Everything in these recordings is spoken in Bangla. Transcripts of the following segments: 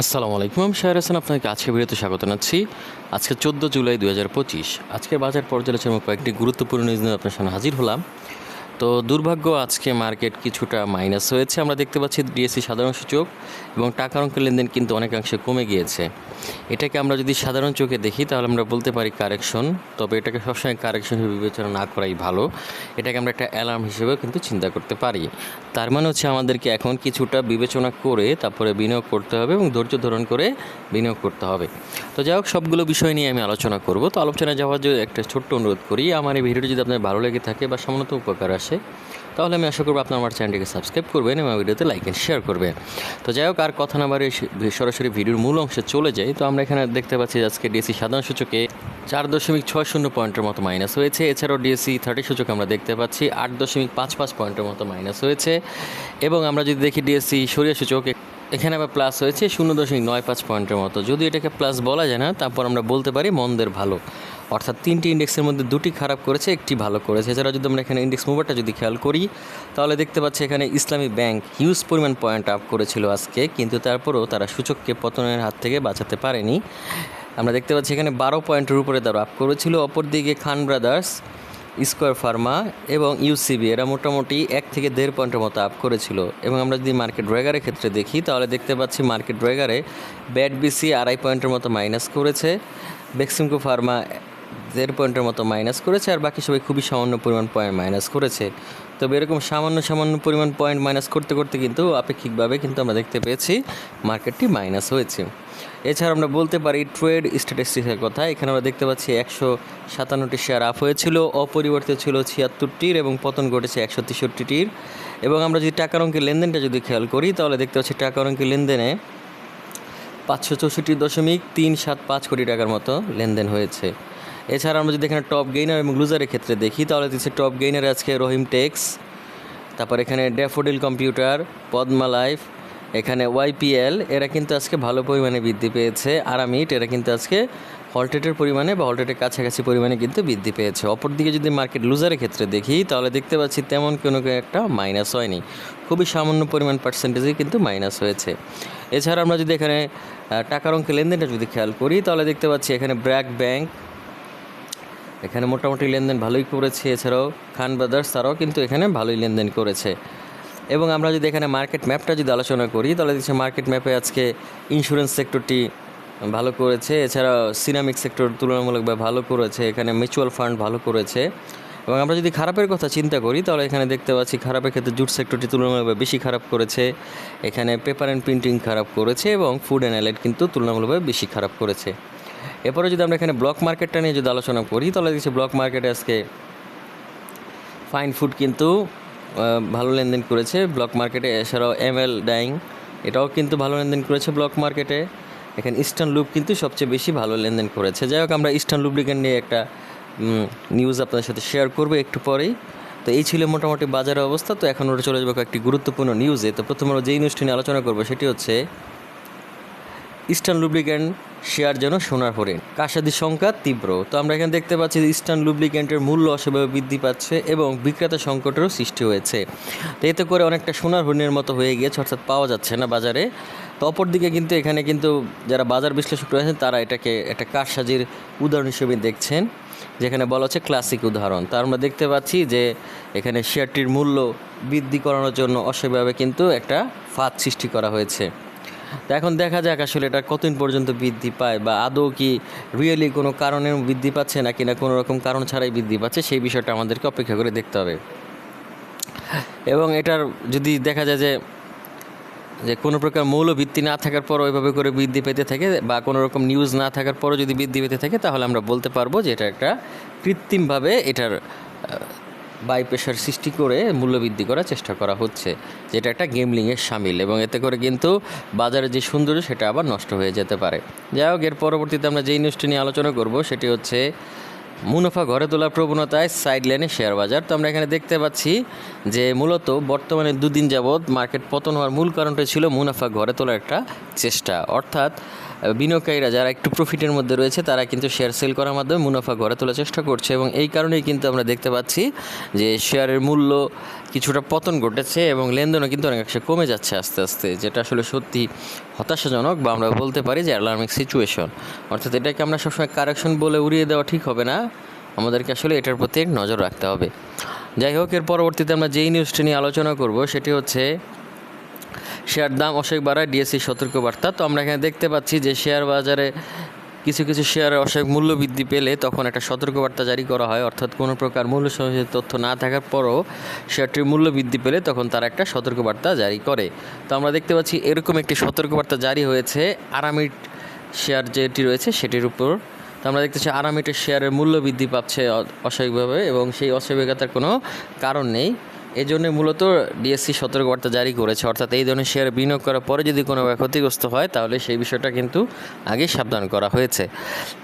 আসসালামু আলাইকুম আমি শাহর হাসান আপনাকে আজকে ভিডিওতে স্বাগত জানাচ্ছি। আজকে চোদ্দ জুলাই দু হাজার পঁচিশ। আজকের বাজার পর্যালোচনার কয়েকটি গুরুত্বপূর্ণ নিউজ নিয়ে আপনার সামনে হাজির হলাম। তো দুর্ভাগ্য, আজকে মার্কেট কিছুটা মাইনাস হয়েছে। আমরা দেখতে পাচ্ছি ডিএসসি সাধারণ সূচক এবং টাকার অঙ্কের লেনদেন কিন্তু অনেকাংশে কমে গিয়েছে। এটাকে আমরা যদি সাধারণ চোখে দেখি, তাহলে আমরা বলতে পারি কারেকশন, তবে এটাকে সবসময় কারেকশন হিসেবে বিবেচনা না করাই ভালো। এটাকে আমরা একটা অ্যালার্ম হিসেবেও কিন্তু চিন্তা করতে পারি। তার মানে হচ্ছে আমাদেরকে এখন কিছুটা বিবেচনা করে তারপরে বিনিয়োগ করতে হবে এবং ধৈর্য ধারণ করে বিনিয়োগ করতে হবে। তো যাই হোক, সবগুলো বিষয় নিয়ে আমি আলোচনা করব। তো আলোচনায় যাওয়ার জন্য একটা ছোট্ট অনুরোধ করি, আমার এই ভিডিওটি যদি আপনার ভালো লেগে থাকে বা সামান্য উপকার আসে তাহলে আমি আশা করব আপনার আমার চ্যানেলটিকে সাবস্ক্রাইব করবেন এবং ভিডিওতে লাইক অ্যান্ড শেয়ার করবেন। তো যাই হোক, আর কথা না বাড়িয়ে সে- সরাসরি ভিডিওর মূল অংশে চলে যাই। তো আমরা এখানে দেখতে পাচ্ছি আজকে ডিএসসি সাধারণ সূচকে চার দশমিক ছয় শূন্য পয়েন্টের মতো মাইনাস হয়েছে। এছাড়াও ডিএসসি থার্টি সূচক আমরা দেখতে পাচ্ছি আট দশমিক পাঁচ পাঁচ পয়েন্টের মতো মাইনাস হয়েছে। এবং আমরা যদি দেখি ডিএসসি সরিয়া সূচক, এখানে আবার প্লাস হয়েছে শূন্য দশমিক নয় পাঁচ পয়েন্টের মতো। যদি এটাকে প্লাস বলা যায় না, তারপর আমরা বলতে পারি মন্দের ভালো। অর্থাৎ তিনটি ইন্ডেক্সের মধ্যে দুটি খারাপ করেছে, একটি ভালো করেছে। এছাড়া যদি আমরা এখানে ইন্ডেক্স মুভারটা যদি খেয়াল করি, তাহলে দেখতে পাচ্ছি এখানে ইসলামী ব্যাংক হিউজ পরিমাণ পয়েন্ট আপ করেছিল আজকে, কিন্তু তারপরেও তারা সূচককে পতনের হাত থেকে বাঁচাতে পারেনি। আমরা দেখতে পাচ্ছি এখানে বারো পয়েন্টের উপরে তারা আপ করেছিল। অপরদিকে খান ব্রাদার্স, স্কোয়ার ফার্মা এবং ইউসিবি এরা মোটামুটি এক থেকে দেড় পয়েন্টের মতো আপ করেছিল। এবং আমরা যদি মার্কেট ড্রাইগারের ক্ষেত্রে দেখি, তাহলে দেখতে পাচ্ছি মার্কেট ড্রাইগারে ব্যাট বিসি আড়াই পয়েন্টের মতো মাইনাস করেছে। বেক্সিমকো ফার্মা দেড় পয়েন্টের মতো মাইনাস করেছে আর বাকি সবাই খুবই সামান্য পরিমাণ পয়েন্ট মাইনাস করেছে। তবে এরকম সামান্য সামান্য পরিমাণ পয়েন্ট মাইনাস করতে করতে কিন্তু আপেক্ষিকভাবে কিন্তু আমরা দেখতে পেয়েছি মার্কেটটি মাইনাস হয়েছে। এছাড়া আমরা বলতে পারি ট্রেড স্ট্যাটিস্টিক্সের কথা। এখানে আমরা দেখতে পাচ্ছি একশো সাতান্নটি শেয়ার আপ হয়েছিল অপরিবর্তিত ছিল ছিয়াত্তরটির এবং পতন ঘটেছে একশো তেষট্টিটির। এবং আমরা যদি টাকার অঙ্কের লেনদেনটা যদি খেয়াল করি, তাহলে দেখতে পাচ্ছি টাকার অঙ্কের লেনদেনে পাঁচশো চৌষট্টি দশমিক তিন সাত পাঁচ কোটি টাকার মতো লেনদেন হয়েছে। এছাড়া আমরা যদি এখানে টপ গেইনার এবং লুজারের ক্ষেত্রে দেখি, তাহলে দিচ্ছে টপ গেইনার আজকে রহিম টেক্স, তারপর এখানে ড্যাফোডিল কম্পিউটার পদ্মা লাইফ, এখানে ওয়াইপিএল এরা কিন্তু আজকে ভালো পরিমাণে বৃদ্ধি পেয়েছে। আরামিট এরা কিন্তু আজকে হলটেটের পরিমাণে বা হলটেটের কাছাকাছি পরিমাণে কিন্তু বৃদ্ধি পেয়েছে। অপরদিকে যদি মার্কেট লুজারের ক্ষেত্রে দেখি, তাহলে দেখতে পাচ্ছি তেমন কোনো একটা মাইনাস হয়নি। খুবই সামান্য পরিমাণ পার্সেন্টেজে কিন্তু মাইনাস হয়েছে। এছাড়া আমরা যদি এখানে টাকার অঙ্কে লেনদেনটা যদি খেয়াল করি, তাহলে দেখতে পাচ্ছি এখানে ব্র্যাক ব্যাংক এখানে মোটামুটি লেনদেন ভালোই করেছে। এছাড়াও খান ব্রাদার্স তারাও কিন্তু এখানে ভালোই লেনদেন করেছে। এবং আমরা যদি এখানে মার্কেট ম্যাপটা যদি আলোচনা করি, তাহলে দেখছি মার্কেট ম্যাপে আজকে ইন্স্যুরেন্স সেক্টরটি ভালো করেছে। এছাড়া সিনামিক সেক্টর তুলনামূলকভাবে ভালো করেছে। এখানে মিউচুয়াল ফান্ড ভালো করেছে। এবং আমরা যদি খারাপের কথা চিন্তা করি, তাহলে এখানে দেখতে পাচ্ছি খারাপের ক্ষেত্রে জুট সেক্টরটি তুলনামূলকভাবে বেশি খারাপ করেছে। এখানে পেপার অ্যান্ড প্রিন্টিং খারাপ করেছে এবং ফুড অ্যান্ড অ্যালাইট কিন্তু তুলনামূলকভাবে বেশি খারাপ করেছে। এরপরে যদি আমরা এখানে ব্লক মার্কেটটা নিয়ে যদি আলোচনা করি, তাহলে দেখছি ব্লক মার্কেটে আজকে ফাইন ফুড কিন্তু ভালো লেনদেন করেছে। ব্লক মার্কেটে এছাড়াও এম এল ডাইং এটাও কিন্তু ভালো লেনদেন করেছে ব্লক মার্কেটে এখানে ইস্টার্ন লুপ কিন্তু সবচেয়ে বেশি ভালো লেনদেন করেছে। যাই হোক, আমরা ইস্টার্ন লুব্রিকেন্ট নিয়ে একটা নিউজ আপনাদের সাথে শেয়ার করব একটু পরেই। তো এই ছিল মোটামুটি বাজারের অবস্থা। তো এখন ওটা চলে যাব একটি গুরুত্বপূর্ণ নিউজে তো প্রথমে যেই নিউজটি নিয়ে আলোচনা করব, সেটি হচ্ছে ইস্টার্ন লুব্রিক্যান্ট শেয়ার যেন সোনার হরিণ কাসাদির সংখ্যা তীব্র। তো আমরা এখানে দেখতে পাচ্ছি যে ইস্টার্ন লুব্রিক্যান্টের মূল্য অস্বাভাবিক বৃদ্ধি পাচ্ছে এবং বিক্রেতা সংকটেরও সৃষ্টি হয়েছে। তো এতে করে অনেকটা সোনার হরিণের মতো হয়ে গিয়েছে, অর্থাৎ পাওয়া যাচ্ছে না বাজারে। তো অপরদিকে কিন্তু এখানে কিন্তু যারা বাজার বিশ্লেষক রয়েছেন, তারা এটাকে একটা কারসাজির উদাহরণ হিসেবে দেখছেন, যেখানে বলা হচ্ছে ক্লাসিক উদাহরণ। তা আমরা দেখতে পাচ্ছি যে এখানে শেয়ারটির মূল্য বৃদ্ধি করানোর জন্য অস্বাভাবিকভাবে কিন্তু একটা ফাঁদ সৃষ্টি করা হয়েছে। তো এখন দেখা যাক আসলে এটা কতদিন পর্যন্ত বৃদ্ধি পায় বা আদৌ কি রিয়েলি কোনো কারণে বৃদ্ধি পাচ্ছে নাকি না কোনো রকম কারণ ছাড়াই বৃদ্ধি পাচ্ছে, সেই বিষয়টা আমাদেরকে অপেক্ষা করে দেখতে হবে। এবং এটার যদি দেখা যায় যে যে কোনো প্রকার মৌল ভিত্তি না থাকার পর ওইভাবে করে বৃদ্ধি পেতে থাকে বা কোনো রকম নিউজ না থাকার পরও যদি বৃদ্ধি পেতে থাকে, তাহলে আমরা বলতে পারব যে এটা একটা কৃত্রিমভাবে এটার বাই প্রেশার সৃষ্টি করে মূল্যবৃদ্ধি করার চেষ্টা করা হচ্ছে, যেটা একটা গেমলিংয়ের সামিল এবং এতে করে কিন্তু বাজারে যে সৌন্দর্য সেটা আবার নষ্ট হয়ে যেতে পারে। যাই হোক, এর পরবর্তীতে আমরা যেই নিউজটি নিয়ে আলোচনা করব সেটি হচ্ছে মুনাফা ঘরে তোলার প্রবণতায় সাইড লাইনে শেয়ার বাজার। তো আমরা এখানে দেখতে পাচ্ছি যে মূলত বর্তমানে দুদিন যাবৎ মার্কেট পতন হওয়ার মূল কারণটা ছিল মুনাফা ঘরে তোলার একটা চেষ্টা। অর্থাৎ বিনিয়োগকারীরা যারা একটু প্রফিটের মধ্যে রয়েছে, তারা কিন্তু শেয়ার সেল করার মাধ্যমে মুনাফা গড়ে তোলার চেষ্টা করছে এবং এই কারণেই কিন্তু আমরা দেখতে পাচ্ছি যে শেয়ারের মূল্য কিছুটা পতন ঘটেছে এবং লেনদেনও কিন্তু অনেকাংশে কমে যাচ্ছে আস্তে আস্তে, যেটা আসলে সত্যি হতাশাজনক বা আমরা বলতে পারি যে অ্যালার্মিক সিচুয়েশন অর্থাৎ এটাকে আমরা সবসময় কারেকশন বলে উড়িয়ে দেওয়া ঠিক হবে না, আমাদেরকে আসলে এটার প্রতি নজর রাখতে হবে। যাই হোক, এর পরবর্তীতে আমরা যেই নিউজটি নিয়ে আলোচনা করব, সেটি হচ্ছে শেয়ার দাম অসুখ বাড়ায় ডিএসসি সতর্কবার্তা। তো আমরা এখানে দেখতে পাচ্ছি যে শেয়ার বাজারে কিছু কিছু শেয়ারের অসুখ মূল্য বৃদ্ধি পেলে তখন একটা সতর্কবার্তা জারি করা হয়। অর্থাৎ কোনো প্রকার মূল্য সহযোগী তথ্য না থাকার পরও শেয়ারটির মূল্য বৃদ্ধি পেলে তখন তারা একটা সতর্কবার্তা জারি করে। তো আমরা দেখতে পাচ্ছি এরকম একটি সতর্কবার্তা জারি হয়েছে আরামিট শেয়ার যেটি রয়েছে সেটির উপর। তো আমরা দেখতেছি আরামিটের শেয়ারের মূল্য বৃদ্ধি পাচ্ছে অস্বাভাবিকভাবে এবং সেই অস্বাভাবিকতার কোনো কারণ নেই। এই জন্য মূলত ডিএসসি সতর্কবার্তা জারি করেছে। অর্থাৎ এই ধরনের শেয়ার বিনিয়োগ করার পরে যদি কোনো ক্ষতিগ্রস্ত হয়, তাহলে সেই বিষয়টা কিন্তু আগেই সাবধান করা হয়েছে।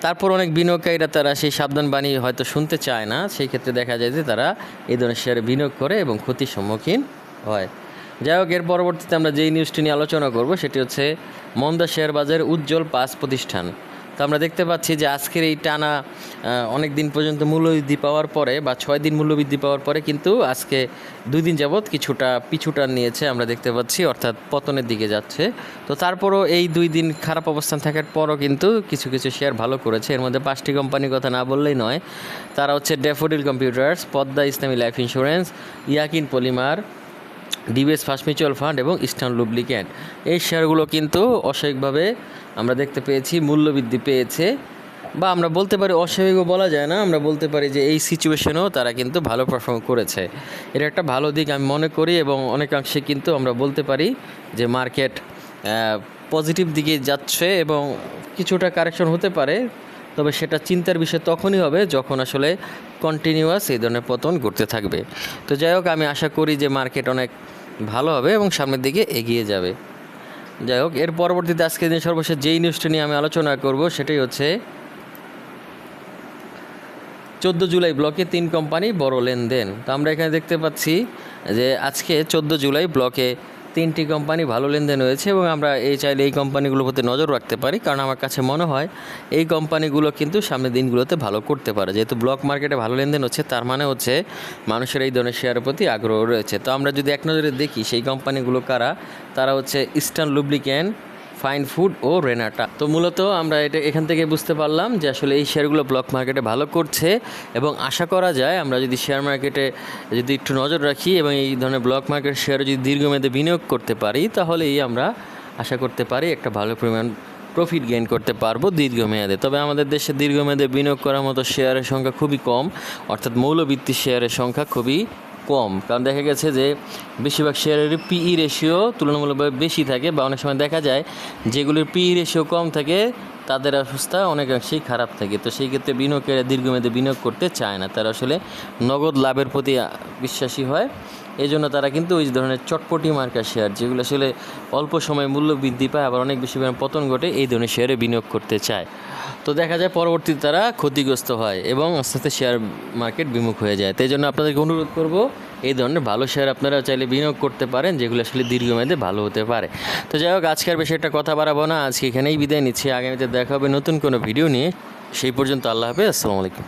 তারপর অনেক বিনিয়োগকারীরা তারা সেই সাবধান বাণী হয়তো শুনতে চায় না। সেই ক্ষেত্রে দেখা যায় যে তারা এই ধরনের শেয়ারে বিনিয়োগ করে এবং ক্ষতির সম্মুখীন হয়। যাই হোক, এর পরবর্তীতে আমরা যেই নিউজটি নিয়ে আলোচনা করব, সেটি হচ্ছে মন্দা শেয়ার বাজারের উজ্জ্বল পাঁচ প্রতিষ্ঠান। তো আমরা দেখতে পাচ্ছি যে আজকের এই টানা অনেক দিন পর্যন্ত মূল্যবৃদ্ধি পাওয়ার পরে বা ছয় দিন মূল্যবৃদ্ধি পাওয়ার পরে কিন্তু আজকে দুই দিন যাবৎ কিছুটা পিছুটা নিয়েছে আমরা দেখতে পাচ্ছি, অর্থাৎ পতনের দিকে যাচ্ছে। তো তারপরও এই দুই দিন খারাপ অবস্থান থাকার পরও কিন্তু কিছু কিছু শেয়ার ভালো করেছে। এর মধ্যে পাঁচটি কোম্পানির কথা না বললেই নয়, তারা হচ্ছে Daffodil computers Padma Islami life insurance Yakin polymer DBS first mutual fund এবং ইস্টার্ন লুব্লিক্যান্ট এই শেয়ারগুলো কিন্তু অস্বাভাবিকভাবে আমরা দেখতে পেয়েছি মূল্য বৃদ্ধি পেয়েছে বা আমরা বলতে পারি অস্বাভাবিকও বলা যায় না, আমরা বলতে পারি যে এই সিচুয়েশনেও তারা কিন্তু ভালো পারফর্ম করেছে। এটা একটা ভালো দিক আমি মনে করি এবং অনেকাংশে কিন্তু আমরা বলতে পারি যে মার্কেট পজিটিভ দিকে যাচ্ছে এবং কিছুটা কারেকশন হতে পারে। তবে সেটা চিন্তার বিষয় তখনই হবে যখন আসলে কন্টিনিউয়াস এই ধরনের পতন ঘটতে থাকবে। তো যাই হোক, আমি আশা করি যে মার্কেট অনেক ভালো হবে এবং সামনের দিকে এগিয়ে যাবে। যাই হোক, এর পরবর্তীতে আজকের দিন সর্বশেষ যেই নিউজটি নিয়ে আমি আলোচনা করব সেটাই হচ্ছে চোদ্দ জুলাই ব্লকে তিন কোম্পানি বড় লেনদেন। তো আমরা এখানে দেখতে পাচ্ছি যে আজকে চোদ্দ জুলাই ব্লকে তিনটি কোম্পানি ভালো লেনদেন হয়েছে এবং আমরা এই চাইলে এই কোম্পানিগুলোর প্রতি নজর রাখতে পারি, কারণ আমার কাছে মনে হয় এই কোম্পানিগুলো কিন্তু সামনের দিনগুলোতে ভালো করতে পারে। যেহেতু ব্লক মার্কেটে ভালো লেনদেন হচ্ছে, তার মানে হচ্ছে মানুষের এই ধরনের শেয়ারের প্রতি আগ্রহ রয়েছে। তো আমরা যদি এক নজরে দেখি সেই কোম্পানিগুলো কারা, তারা হচ্ছে ইস্টার্ন লুব্লিক্যান ফাইন ফুড ও রেনাটা। তো মূলত আমরা এটা এখান থেকে বুঝতে পারলাম যে আসলে এই শেয়ারগুলো ব্লক মার্কেটে ভালো করছে এবং আশা করা যায় আমরা যদি শেয়ার মার্কেটে যদি একটু নজর রাখি এবং এই ধরনের ব্লক মার্কেট শেয়ারে যদি দীর্ঘমেয়াদে বিনিয়োগ করতে পারি, তাহলেই আমরা আশা করতে পারি একটা ভালো পরিমাণ প্রফিট গেইন করতে পারব দীর্ঘমেয়াদে। তবে আমাদের দেশে দীর্ঘমেয়াদে বিনিয়োগ করার মতো শেয়ারের সংখ্যা খুবই কম, অর্থাৎ মৌলভিত্তিক শেয়ারের সংখ্যা খুবই কম। কারণ দেখা গেছে যে বেশিরভাগ শেয়ারেরই পিই রেশিও তুলনামূলকভাবে বেশি থাকে বা অনেক সময় দেখা যায় যেগুলির পিই রেশিও কম থাকে, তাদের অবস্থা অনেকাংশেই খারাপ থাকে। তো সেই ক্ষেত্রে বিনিয়োগকারীরা দীর্ঘমেয়াদে বিনিয়োগ করতে চায় না। তারা আসলে নগদ লাভের প্রতি বিশ্বাসী হয়। এই জন্য তারা কিন্তু ওই ধরনের চটপটি মার্কা শেয়ার, যেগুলো আসলে অল্প সময়ে মূল্য বৃদ্ধি পায়, আবার অনেক বেশি পতন ঘটে, এই ধরনের শেয়ারে বিনিয়োগ করতে চায়। তো দেখা যায় পরবর্তীতে তারা ক্ষতিগ্রস্ত হয় এবং আস্তে আস্তে শেয়ার মার্কেট বিমুখ হয়ে যায়। তাই জন্য আপনাদেরকে অনুরোধ করব, এই ধরনের ভালো শেয়ার আপনারা চাইলে বিনিয়োগ করতে পারেন, যেগুলো আসলে দীর্ঘমেয়াদে ভালো হতে পারে। তো যাই হোক আজকের বেশি একটা কথা বাড়াবো না। আজকে এখানেই বিদায় নিচ্ছি। আগামীতে দেখা হবে নতুন কোনো ভিডিও নিয়ে। সেই পর্যন্ত আল্লাহ হাফেজ। আসসালামু আলাইকুম।